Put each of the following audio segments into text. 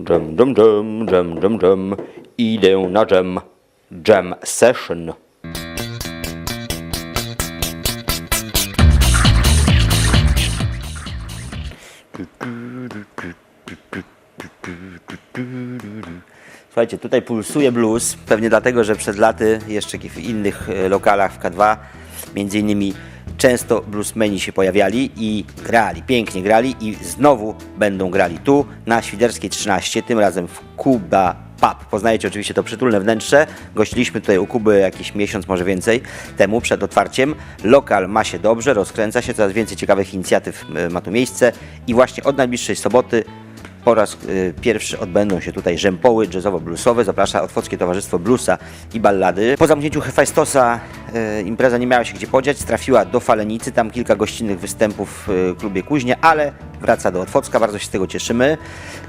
Dżem, dżem, dżem, dżem, dżem, dżem. Idę na dżem. Jam session. Słuchajcie, tutaj pulsuje blues, pewnie dlatego, że przed laty jeszcze w innych e, lokalach w K2, między innymi często bluesmeni się pojawiali i grali, pięknie grali i znowu będą grali tu na Świderskiej 13, tym razem w Kuba Pub. Poznajecie oczywiście to przytulne wnętrze. Gościliśmy tutaj u Kuby jakiś miesiąc, może więcej temu, przed otwarciem. Lokal ma się dobrze, rozkręca się, coraz więcej ciekawych inicjatyw e, ma tu miejsce i właśnie od najbliższej soboty po raz y, pierwszy odbędą się tutaj rzępoły jazzowo-bluesowe. Zaprasza Otwockie Towarzystwo Bluesa i Ballady. Po zamknięciu Hefajstosa y, impreza nie miała się gdzie podziać. Trafiła do Falenicy, tam kilka gościnnych występów y, w klubie Kuźnie, ale wraca do Otwocka. Bardzo się z tego cieszymy.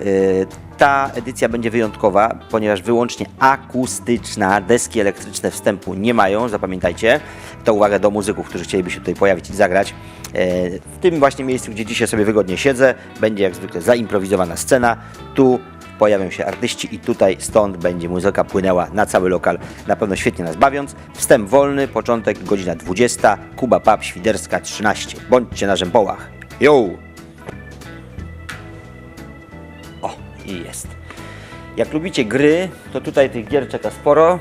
Y, ta edycja będzie wyjątkowa, ponieważ wyłącznie akustyczna. Deski elektryczne wstępu nie mają, zapamiętajcie. To uwaga do muzyków, którzy chcieliby się tutaj pojawić i zagrać. E, W tym właśnie miejscu, gdzie dzisiaj sobie wygodnie siedzę, będzie jak zwykle zaimprowizowana scena. Tu pojawią się artyści i tutaj stąd będzie muzyka płynęła na cały lokal, na pewno świetnie nas bawiąc. Wstęp wolny, początek godzina 20, Kuba Pub, Świderska 13. Bądźcie na rzępołach. Yo! O, i jest. Jak lubicie gry, to tutaj tych gier czeka sporo.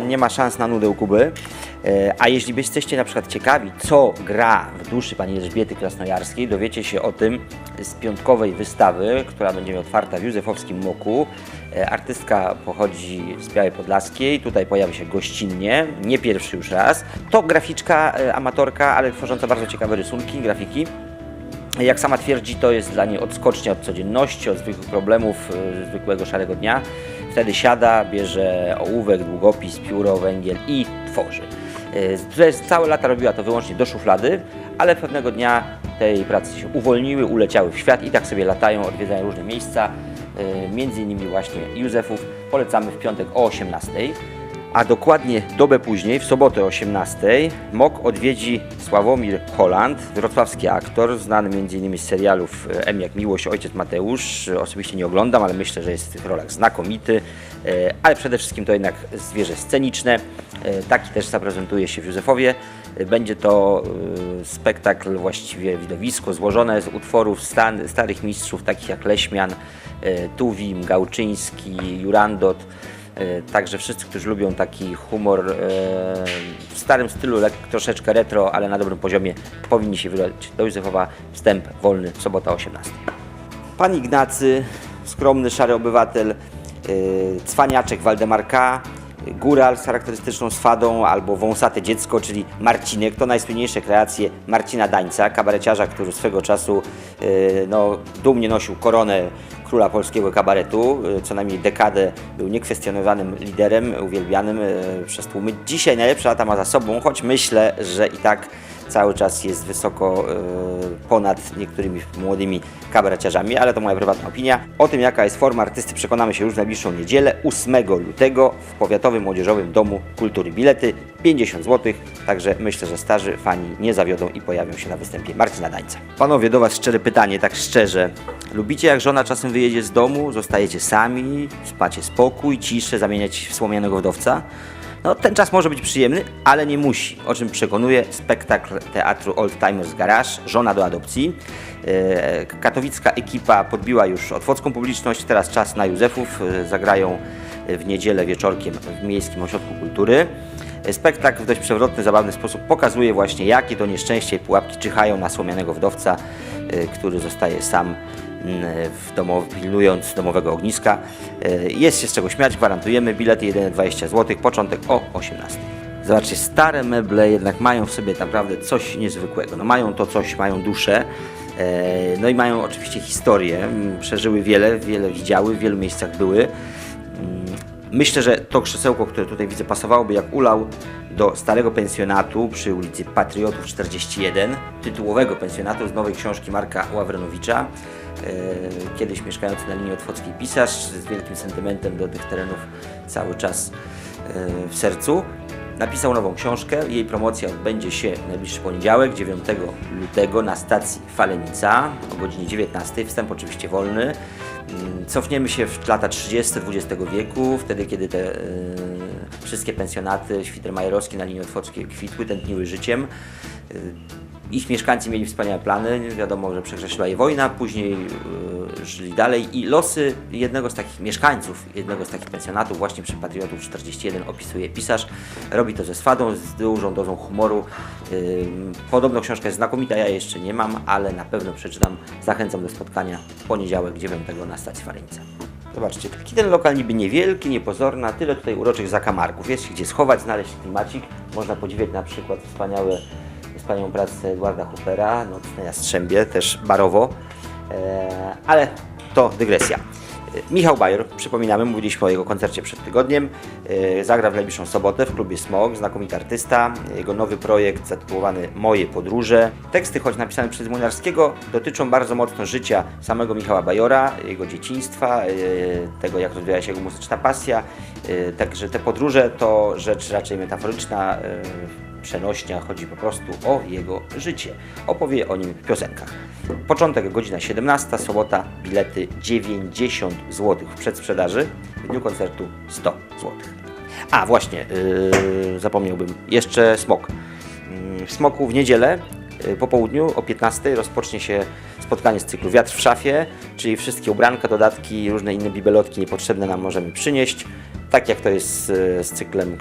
Yy, nie ma szans na nudę u Kuby. Yy, A jeśli jesteście na przykład ciekawi, co gra w duszy pani Elżbiety Krasnojarskiej, dowiecie się o tym z piątkowej wystawy, która będzie otwarta w Józefowskim Moku. Yy, Artystka pochodzi z Białej Podlaskiej, tutaj pojawi się gościnnie, nie pierwszy już raz. To graficzka, yy, amatorka, ale tworząca bardzo ciekawe rysunki, grafiki. Jak sama twierdzi, to jest dla niej odskocznia od codzienności, od zwykłych problemów, zwykłego szarego dnia. Wtedy siada, bierze ołówek, długopis, pióro, węgiel i tworzy. Przez całe lata robiła to wyłącznie do szuflady, ale pewnego dnia te jej prace się uwolniły, uleciały w świat i tak sobie latają, odwiedzają różne miejsca, y, między innymi właśnie Józefów. Polecamy w piątek o 18:00. A dokładnie dobę później, w sobotę o 18:00, MOK odwiedzi Sławomir Holland, wrocławski aktor, znany m.in. z serialów e, M jak Miłość, Ojciec Mateusz. Osobiście nie oglądam, ale myślę, że jest w tych rolach znakomity. E, Ale przede wszystkim to jednak zwierzę sceniczne. E, Taki też zaprezentuje się w Józefowie. Będzie to spektakl, właściwie widowisko złożone z utworów stan, starych mistrzów, takich jak Leśmian, Tuwim, Gałczyński, Jurandot. E, Także wszyscy, którzy lubią taki humor e, w starym stylu, troszeczkę retro, ale na dobrym poziomie, powinni się wybrać do Józefowa. Wstęp wolny, sobota 18. Pan Ignacy, skromny, szary obywatel, e, cwaniaczek Waldemar K., góral z charakterystyczną swadą albo wąsate dziecko, czyli Marcinek. To najsłynniejsze kreacje Marcina Dańca, kabareciarza, który swego czasu no, dumnie nosił koronę króla polskiego kabaretu. E, Co najmniej dekadę był niekwestionowanym liderem, uwielbianym e, przez tłumy. Dzisiaj najlepsze lata ma za sobą, choć myślę, że i tak cały czas jest wysoko e, ponad niektórymi młodymi kabareciarzami, ale to moja prywatna opinia. O tym, jaka jest forma artysty, przekonamy się już w najbliższą niedzielę, 8 lutego w Powiatowym Młodzieżowym Domu Kultury. Bilety 50 zł, także myślę, że starzy fani nie zawiodą i pojawią się na występie Marcina Dańca. Panowie, do Was szczere pytanie, tak szczerze. Lubicie, jak żona czasem wyjedzie z domu, zostajecie sami, spacie spokój, ciszę, zamieniać w słomianego wdowca? No, ten czas może być przyjemny, ale nie musi, o czym przekonuje spektakl teatru Old Timers Garage Żona do adopcji. E, Katowicka ekipa podbiła już otwocką publiczność, teraz czas na Józefów. E, Zagrają w niedzielę wieczorkiem w Miejskim Ośrodku Kultury. E, Spektakl w dość przewrotny, zabawny sposób pokazuje właśnie, jakie to nieszczęście i pułapki czyhają na słomianego wdowca, który zostaje sam w domu, pilnując domowego ogniska. E, Jest się z czego śmiać, gwarantujemy. Bilety jedyne 20 zł, początek o 18. Zobaczcie, stare meble jednak mają w sobie naprawdę coś niezwykłego. No mają to coś, mają duszę. e, No i mają oczywiście historię. Mm, Przeżyły wiele, wiele widziały, w wielu miejscach były. Mm, Myślę, że to krzesełko, które tutaj widzę, pasowałoby jak ulał do starego pensjonatu przy ulicy Patriotów 41, tytułowego pensjonatu z nowej książki Marka Ławrenowicza. E, Kiedyś mieszkający na linii otwockiej pisarz z wielkim sentymentem do tych terenów cały czas e, w sercu. Napisał nową książkę. Jej promocja odbędzie się w najbliższy poniedziałek, 9 lutego na stacji Falenica o godzinie 19. Wstęp oczywiście wolny. Mm, Cofniemy się w lata 30. XX wieku, wtedy kiedy te e, wszystkie pensjonaty Świdermajerowskie na linii otwockiej kwitły, tętniły życiem. Ich mieszkańcy mieli wspaniałe plany, wiadomo, że przekreśliła je wojna, później e, żyli dalej i losy jednego z takich mieszkańców, jednego z takich pensjonatów, właśnie przy Patriotów 41 opisuje pisarz. Robi to ze swadą, z dużą dozą humoru. Ym, Podobno książka jest znakomita, ja jeszcze nie mam, ale na pewno przeczytam. Zachęcam do spotkania w poniedziałek 9 na stacji Faryńca. Zobaczcie, taki ten lokal niby niewielki, niepozorny, a tyle tutaj uroczych zakamarków. Jest się gdzie schować, znaleźć klimacik. Można podziwiać na przykład wspaniałe, wspaniałą pracę Edwarda Hoopera, Nocne Jastrzębie, też barowo. Eee, ale to dygresja. E, Michał Bajor, przypominamy, mówiliśmy o jego koncercie przed tygodniem. E, Zagra w najbliższą sobotę w klubie Smog, znakomity artysta. Jego nowy projekt zatytułowany Moje podróże. Teksty, choć napisane przez Młynarskiego, dotyczą bardzo mocno życia samego Michała Bajora, jego dzieciństwa, e, tego jak rozwijała się jego muzyczna pasja. E, Także te podróże to rzecz raczej metaforyczna, e, przenośnia, chodzi po prostu o jego życie. Opowie o nim w piosenkach. Początek godzina 17, sobota, bilety 90 zł w przedsprzedaży, w dniu koncertu 100 zł. A właśnie, yy, zapomniałbym, jeszcze smok. Yy, W smoku w niedzielę yy, po południu o 15 rozpocznie się spotkanie z cyklu Wiatr w szafie, czyli wszystkie ubranka, dodatki, różne inne bibelotki niepotrzebne nam możemy przynieść. Tak jak to jest z, cyklem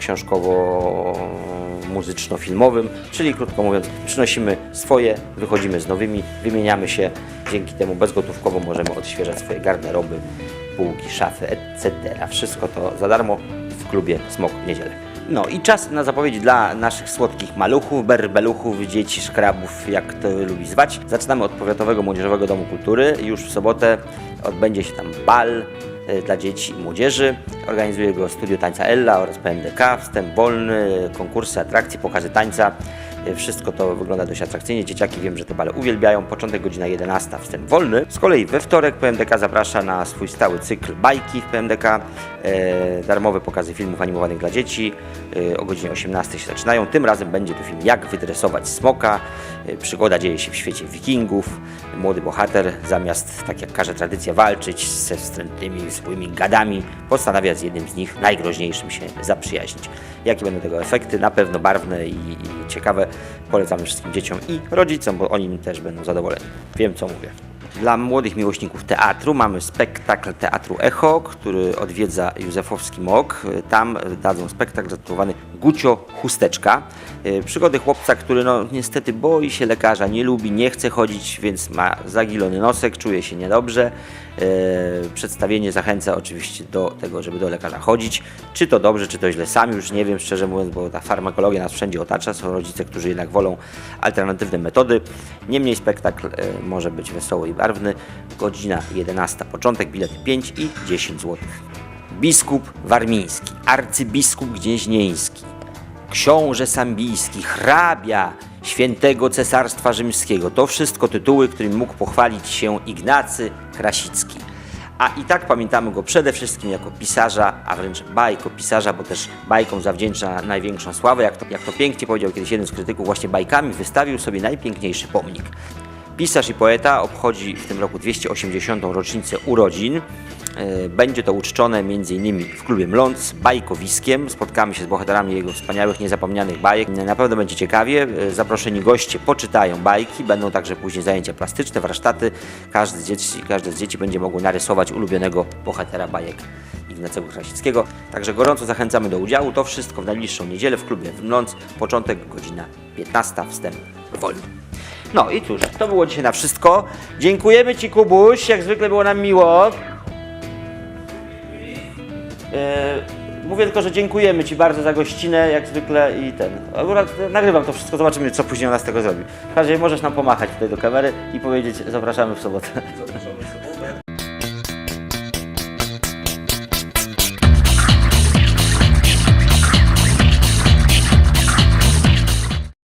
książkowo-muzyczno-filmowym, czyli krótko mówiąc, przynosimy swoje, wychodzimy z nowymi, wymieniamy się, dzięki temu bezgotówkowo możemy odświeżać swoje garderoby, półki, szafy, etc. Wszystko to za darmo w klubie Smok niedzielę. No i czas na zapowiedź dla naszych słodkich maluchów, berbeluchów, dzieci, szkrabów, jak to lubi zwać. Zaczynamy od Powiatowego Młodzieżowego Domu Kultury. Już w sobotę odbędzie się tam bal dla dzieci i młodzieży. Organizuje go Studio Tańca Ella oraz PMDK, wstęp wolny, konkursy, atrakcje, pokazy tańca. E, Wszystko to wygląda dość atrakcyjnie. Dzieciaki wiem, że te bale uwielbiają. Początek godzina 11, wstęp wolny. Z kolei we wtorek PMDK zaprasza na swój stały cykl bajki w PMDK. E, darmowe pokazy filmów animowanych dla dzieci. E, o godzinie 18 się zaczynają. Tym razem będzie to film Jak wydresować smoka. E, przygoda dzieje się w świecie wikingów. Młody bohater zamiast, tak jak każe tradycja, walczyć ze wstrętnymi, złymi gadami, postanawia z jednym z nich, najgroźniejszym, się zaprzyjaźnić. Jakie będą tego efekty? Na pewno barwne i, i ciekawe. Polecamy wszystkim dzieciom i rodzicom, bo oni też będą zadowoleni. Wiem, co mówię. Dla młodych miłośników teatru mamy spektakl Teatru Echo, który odwiedza Józefowski Mok. Tam dadzą spektakl zatytułowany Gucio Chusteczka. E, Przygody chłopca, który no niestety boi się lekarza, nie lubi, nie chce chodzić, więc ma zagilony nosek, czuje się niedobrze. E, Przedstawienie zachęca oczywiście do tego, żeby do lekarza chodzić. Czy to dobrze, czy to źle, sam już nie wiem, szczerze mówiąc, bo ta farmakologia nas wszędzie otacza. Są rodzice, którzy jednak wolą alternatywne metody. Niemniej spektakl e, może być wesoły i barwny. Godzina 11, początek, bilety 5 i 10 zł. Biskup Warmiński, arcybiskup Gnieźnieński, książę Sambijski, hrabia świętego cesarstwa rzymskiego. To wszystko tytuły, którym mógł pochwalić się Ignacy Krasicki. A i tak pamiętamy go przede wszystkim jako pisarza, a wręcz bajkopisarza, bo też bajkom zawdzięcza największą sławę. Jak to, jak to pięknie powiedział kiedyś jeden z krytyków, właśnie bajkami wystawił sobie najpiękniejszy pomnik. Pisarz i poeta obchodzi w tym roku 280. rocznicę urodzin. E, Będzie to uczczone m.in. w klubie Mląc bajkowiskiem. Spotkamy się z bohaterami jego wspaniałych, niezapomnianych bajek. Na pewno będzie ciekawie. E, Zaproszeni goście poczytają bajki. Będą także później zajęcia plastyczne, warsztaty. Każdy z dzieci, każde z dzieci będzie mogło narysować ulubionego bohatera bajek Ignacego Krasickiego. Także gorąco zachęcamy do udziału. To wszystko w najbliższą niedzielę w klubie Mląc. Początek godzina 15. Wstęp wolny. No i cóż, to było dzisiaj na wszystko. Dziękujemy Ci, Kubuś. Jak zwykle było nam miło. E, mówię tylko, że dziękujemy Ci bardzo za gościnę, jak zwykle i ten. Akurat nagrywam to wszystko, zobaczymy, co później ona z tego zrobi. W każdym razie możesz nam pomachać tutaj do kamery i powiedzieć, zapraszamy w sobotę.